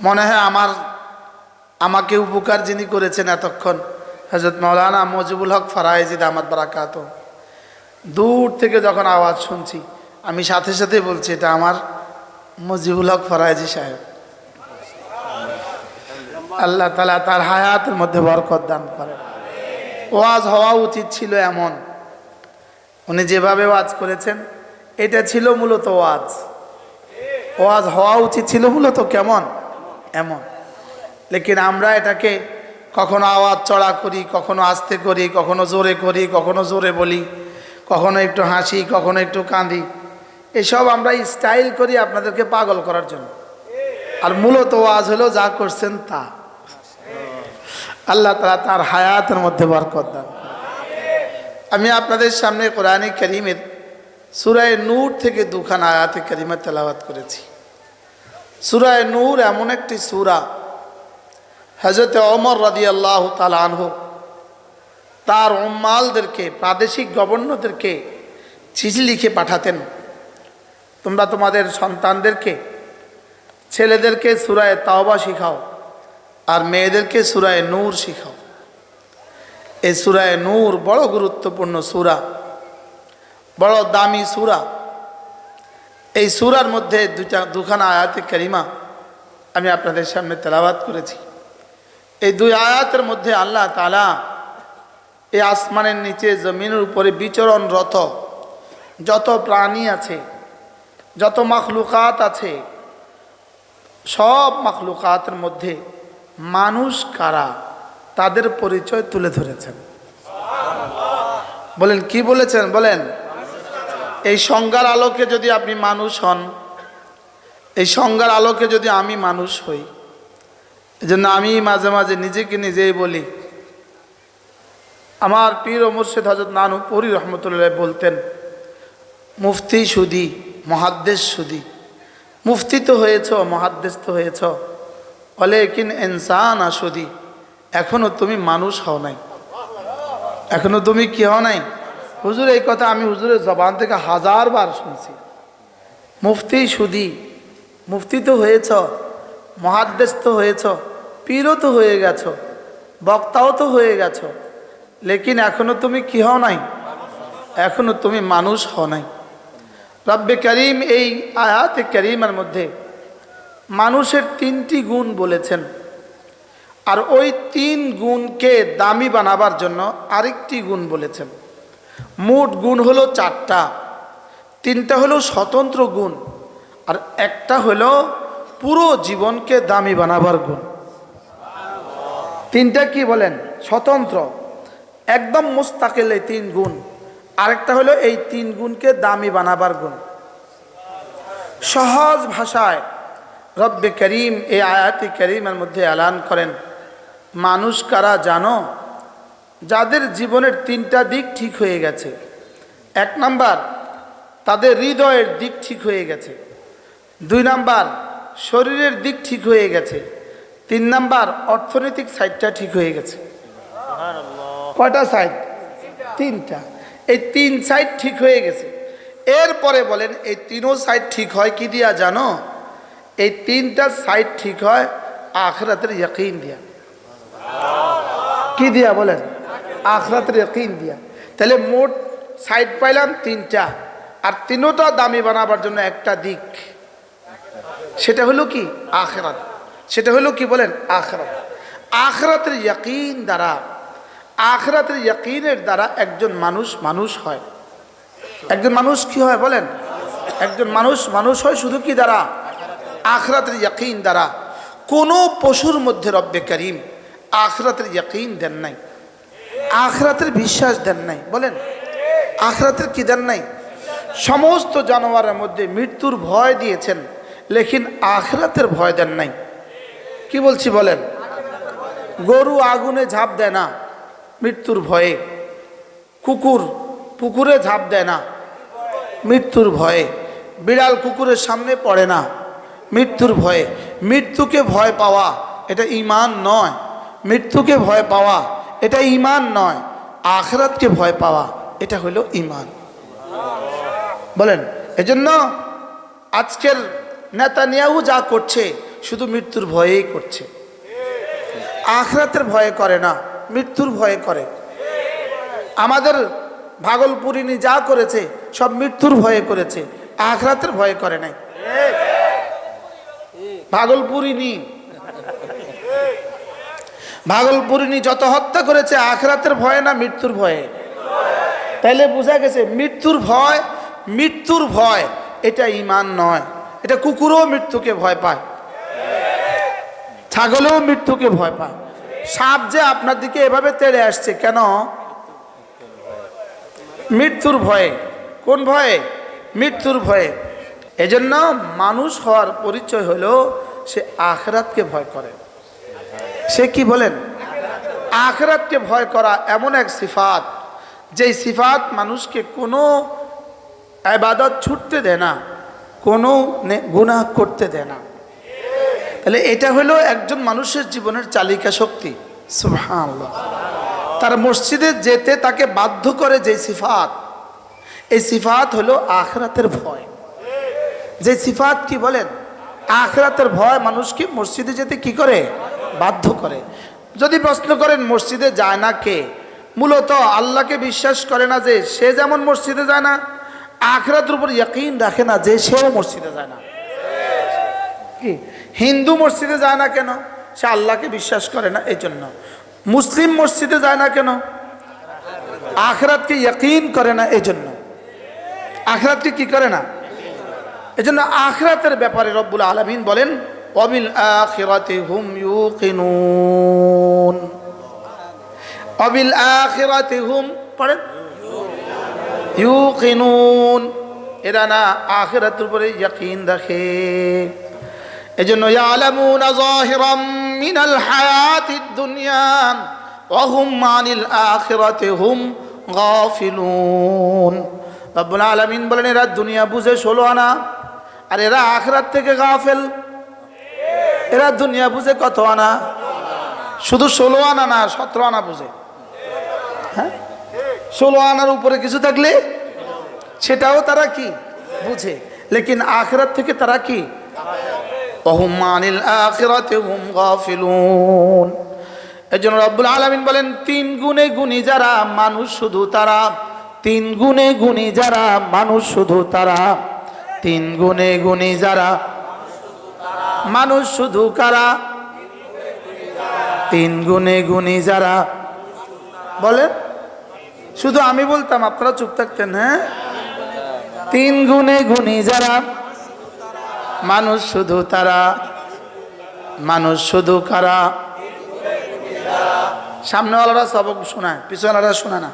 মনে হয় আমার, আমাকে উপকার যিনি করেছেন এতক্ষণ হজরত মৌলানা মজিবুল হক ফারাইজিদ আহমদ বারাকাত। দূর থেকে যখন আওয়াজ শুনছি, আমি সাথে সাথে বলছি, এটা আমার মজিবুল হক ফরাইজি সাহেব। আল্লাহ তালা তার হায়াতের মধ্যে বরকত দান করেন। ওয়াজ হওয়া উচিত ছিল এমন। উনি যেভাবে ওয়াজ করেছেন, এটা ছিল মূলত ওয়াজ। ওয়াজ হওয়া উচিত ছিল মূলত কেমন? এমন। লেকিন আমরা এটাকে কখনো আওয়াজ চড়া করি, কখনো আস্তে করি, কখনো জোরে করি, কখনো জোরে বলি, কখনো একটু হাসি, কখনো একটু কাঁদি এসব আমরা স্টাইল করি আপনাদেরকে পাগল করার জন্য। আর মূলত ওয়াজ হলো যা করছেন তা। আল্লাহ তালা তার হায়াতের মধ্যে বরকত দান আমি আপনাদের সামনে কোরআনী করিমের সুরায় নূর থেকে দুখান আয়াতে করিমা তেলাওয়াত করেছি। সুরায় নূর এমন একটি সুরা। হজরত অমর রাদি আল্লাহ আনহ তার উম্মালদেরকে, প্রাদেশিক গভর্নরদেরকে চিঠি লিখে পাঠাতেন। তোমরা তোমাদের সন্তানদেরকে, ছেলেদেরকে সুরায় তাওবা শিখাও আর মেয়েদেরকে সুরায় নূর শিখাও। এই সুরায় নূর বড় গুরুত্বপূর্ণ সুরা, বড় দামি সুরা। এই সুরার মধ্যে দুটা দুখানা আয়াতে কারিমা আমি আপনাদের সামনে তেলাবাত করেছি। এই দুই আয়াতের মধ্যে আল্লাহ তালা এই আসমানের নিচে জমিনের উপরে বিচরণরত যত প্রাণী আছে, যত মাখলুকাত আছে, সব মাখলুকাতের মধ্যে মানুষ কারা তাদের পরিচয় তুলে ধরেছেন। বলেন, কি বলেছেন? বলেন এই সংজ্ঞার আলোকে যদি আপনি মানুষ হন, এই সংজ্ঞার আলোকে যদি আমি মানুষ হই, এজন্য আমি মাঝে মাঝে নিজেকে নিজেই বলি। আমার পীর ও মুর্শিদ হজরত নানু পরি রহমতুল্লাহ বলতেন, মুফতি সুদি, মহাদ্দেশ সুদি, মুফতি তো হয়েছ, মহাদ্দেশ তো হয়েছ বলে কিন ইনসান আসুদি এখনও তুমি মানুষ হও নাই। এখনও তুমি কি হও নাই? হুজুর, এই কথা আমি হুজুরের জবান থেকে হাজার বার শুনছি। মুফতি সুদি, মুফতি তো হয়েছ, মহাদ্দেশ তো হয়েছ, পীরও তো হয়ে গেছ, বক্তাও তো হয়ে গেছ। লেকিন এখনও তুমি কি হও নাই? এখনও তুমি মানুষ হও নাই। রব্বে করিম এই আয়াতে করিমের মধ্যে মানুষের তিনটি গুণ বলেছেন। আর ওই তিন গুণকে দামি বানাবার জন্য আরেকটি গুণ বলেছেন। মোট গুণ হলো চারটা। তিনটা হলো স্বতন্ত্র গুণ, আর একটা হলো পুরো জীবনকে দামি বানাবার গুণ। তিনটা কি বলেন? স্বতন্ত্র। একদম মুস্তাকিল এই তিন গুণ। আরেকটা হলো এই তিন গুণকে দামি বানাবার গুণ। সহজ ভাষায় রব্বে করিম এই আয়াতি করিমের মধ্যে এলান করেন, মানুষ কারা জানো যাদের জীবনের তিনটা দিক ঠিক হয়ে গেছে। এক নাম্বার, তাদের হৃদয়ের দিক ঠিক হয়ে গেছে। দুই নাম্বার, শরীরের দিক ঠিক হয়ে গেছে। তিন নাম্বার, অর্থনৈতিক সাইডটা ঠিক হয়ে গেছে। কয়টা সাইড? তিনটা। এই তিন সাইড ঠিক হয়ে গেছে। এরপরে বলেন, এই তিনও সাইড ঠিক হয় কি দিয়া জানো? এই তিনটা সাইড ঠিক হয় আখরাতের ইয়কিন দিয়া। কি দিয়া বলেন? আখরাতের ইয়কিন দিয়া। তাহলে মোট সাইড পাইলাম তিনটা, আর তিনোটা দামি বানাবার জন্য একটা দিক। সেটা হলো কি? আখরাত। সেটা হলো কি বলেন? আখরাত। আখরাতের ইয়কিন দ্বারা, আখরাতের ইয়কিনের দ্বারা একজন মানুষ মানুষ হয়। একজন মানুষ কি হয় বলেন? একজন মানুষ মানুষ হয় শুধু কি দ্বারা? আখরাতের ইয়কিন দ্বারা। কোনো পশুর মধ্যে রব্বে করিম আখরাতের ইয়কিন দেন নাই। আখরাতের বিশ্বাস দেন নাই, বলেন। আখরাতের কি দেন নাই? সমস্ত জানোয়ারের মধ্যে মৃত্যুর ভয় দিয়েছেন, লেকিন আখরাতের ভয় দেন নাই। কি বলছি বলেন? গরু আগুনে ঝাঁপ দেয় না মৃত্যুর ভয়ে। কুকুর পুকুরে ঝাঁপ দেয় না মৃত্যুর ভয়ে। বিড়াল কুকুরের সামনে পড়ে না মৃত্যুর ভয়ে। মৃত্যুকে ভয় পাওয়া, এটা ইমান নয়। মৃত্যুকে ভয় পাওয়া এটা ইমান নয়, আখরাতকে ভয় পাওয়া, এটা হলো ইমান বলেন, এজন্য আজকের নেতানিয়াহু যা করছে, শুধু মৃত্যুর ভয়েই করছে। আখরাতের ভয়ে করে না, মৃত্যুর ভয়ে করে। আমাদের ভাগলপুরিনি যা করেছে, সব মৃত্যুর ভয়ে করেছে, আখরাতের ভয়ে করে নাই। ভাগলপুরিনি ভাগলপুরিনি যত হত্যা করেছে, আখরাতের ভয়ে না মৃত্যুর ভয়ে? তাইলে বোঝা গেছে, মৃত্যুর ভয় মৃত্যুর ভয়, এটা ইমান নয়। এটা কুকুরও মৃত্যুকে ভয় পায়। ছাগলেও মৃত্যুকে ভয় পায়। সাপ যে আপনার দিকে এভাবে তেড়ে আসছে, কেন? মৃত্যুর ভয়ে। কোন ভয়ে? মৃত্যুর ভয়ে। এজন্য মানুষ হওয়ার পরিচয় হলো, সে আখরাতকে ভয় করে। সে কি বলেন? আখরাতকে ভয় করা এমন এক সিফাত, যেই সিফাত মানুষকে কোনো আবাদত ছুটতে দেয় না, কোনো গুনাহ করতে দেয় না। তাহলে এটা হলো একজন মানুষের জীবনের চালিকা শক্তি। তার মসজিদে যেতে তাকে বাধ্য করে যে সিফাত, এই সিফাত হলো আখরাতের ভয়। যে সিফাত কি বলেন? আখরাতের ভয় মানুষকে মসজিদে যেতে কি করে? বাধ্য করে। যদি প্রশ্ন করেন, মসজিদে যায় না কে? মূলত আল্লাহকে বিশ্বাস করে না যে সে যেমন মসজিদে যায় না, আখরাতের উপর ইয়াকিন রাখে না যে সেও মসজিদে যায় না। কি? হিন্দু মসজিদে যায় না কেন? সে আল্লাহকে বিশ্বাস করে না এই জন্য মুসলিম মসজিদে যায় না কেন? আখরাতকে ইয়াকিন করে না এই জন্য আখরাতকে কি করে না? এই জন্য আখরাতের ব্যাপারে রব্বুল আলমিন বলেন অবিল আখিরাতে হুম ইউকিনুন। অবিল আখিরাতে হুম, পড়েন? ইউকিনুন। এরা না আখিরাতের উপরে ইয়াকিন রাখে। এজন্য ইয়ালামুন যাহিরাম মিনাল হায়াতিদ দুনিয়া ওয়া হুম আনিল আখিরাতি হুম গাফিলুন। রব্বুল আলামিন বলেন, এরা দুনিয়া বুঝে ষোলো আনা, আর এরা আখরাত থেকে গাফেল। এরা দুনিয়া বুঝে কত আনা? শুধু ষোলো আনা না, সতেরো আনা বুঝে। হ্যাঁ? ষোলো আনার উপরে কিছু থাকলে সেটাও তারা কি? বুঝে। লেকিন আখরাত থেকে তারা কি? এজন্য রব্বুল আলমিন বলেন, তিন গুণী যারা, মানুষ শুধু তারা। তিন গুণে গুণী যারা, মানুষ শুধু তারা। তিন গুণে গুণী যারা মানুষ শুধু কারা? তিন গুণে গুণী যারা। বলেন। শুধু আমি বলতাম, আপনারা চুপ থাকতেন হ্যাঁ? তিন গুণে গুণী যারা, মানুষ শুধু তারা। মানুষ শুধু কারা? সামনেওয়ালারা সবক শোনায় পিছনেওয়ালারা শোনা না।